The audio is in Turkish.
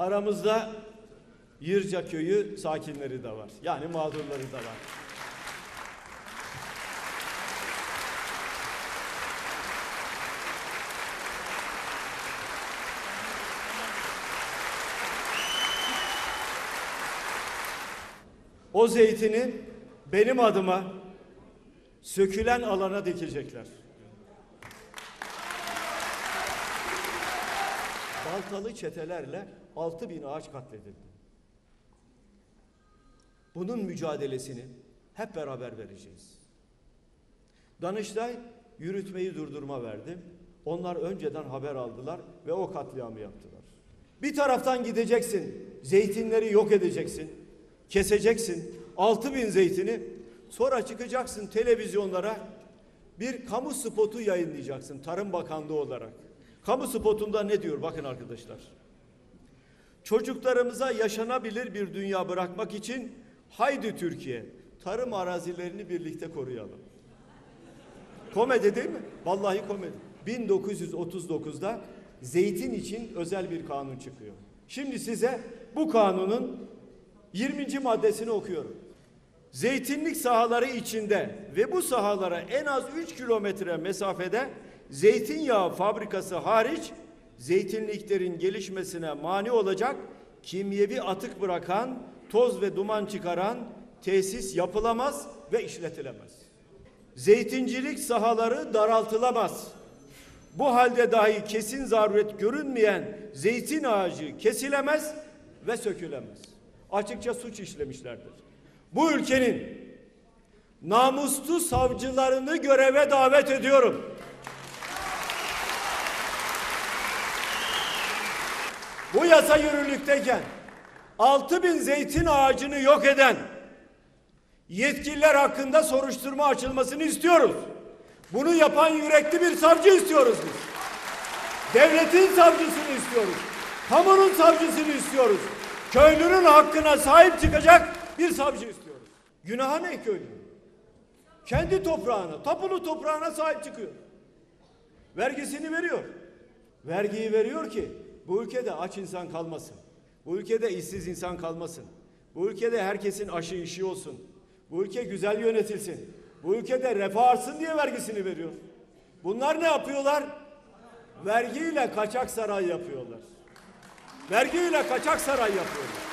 Aramızda Yırca köyü sakinleri de var. Yani mağdurları da var. O zeytini benim adıma sökülen alana dikecekler. Baltalı çetelerle 6 bin ağaç katledildi. Bunun mücadelesini hep beraber vereceğiz. Danıştay yürütmeyi durdurma verdi. Onlar önceden haber aldılar ve o katliamı yaptılar. Bir taraftan gideceksin, zeytinleri yok edeceksin, keseceksin, 6 bin zeytini, sonra çıkacaksın televizyonlara bir kamu spotu yayınlayacaksın Tarım Bakanlığı olarak. Kamu spotunda ne diyor bakın arkadaşlar. Çocuklarımıza yaşanabilir bir dünya bırakmak için haydi Türkiye tarım arazilerini birlikte koruyalım. Komedi değil mi? Vallahi komedi. 1939'da zeytin için özel bir kanun çıkıyor. Şimdi size bu kanunun 20. maddesini okuyorum. Zeytinlik sahaları içinde ve bu sahalara en az 3 kilometre mesafede zeytinyağı fabrikası hariç zeytinliklerin gelişmesine mani olacak kimyevi atık bırakan, toz ve duman çıkaran tesis yapılamaz ve işletilemez. Zeytincilik sahaları daraltılamaz. Bu halde dahi kesin zaruret görünmeyen zeytin ağacı kesilemez ve sökülemez. Açıkça suç işlemişlerdir. Bu ülkenin namuslu savcılarını göreve davet ediyorum. Bu yasa yürürlükteyken 6 bin zeytin ağacını yok eden yetkililer hakkında soruşturma açılmasını istiyoruz. Bunu yapan yürekli bir savcı istiyoruz biz. Devletin savcısını istiyoruz. Kamunun savcısını istiyoruz. Köylünün hakkına sahip çıkacak bir savcı istiyoruz. Günaha ne köylü? Kendi toprağına, tapulu toprağına sahip çıkıyor. Vergisini veriyor. Vergiyi veriyor ki bu ülkede aç insan kalmasın. Bu ülkede işsiz insan kalmasın. Bu ülkede herkesin aşı işi olsun. Bu ülke güzel yönetilsin. Bu ülkede refah artsın diye vergisini veriyor. Bunlar ne yapıyorlar? Vergiyle kaçak saray yapıyorlar. Vergiyle kaçak saray yapıyorlar.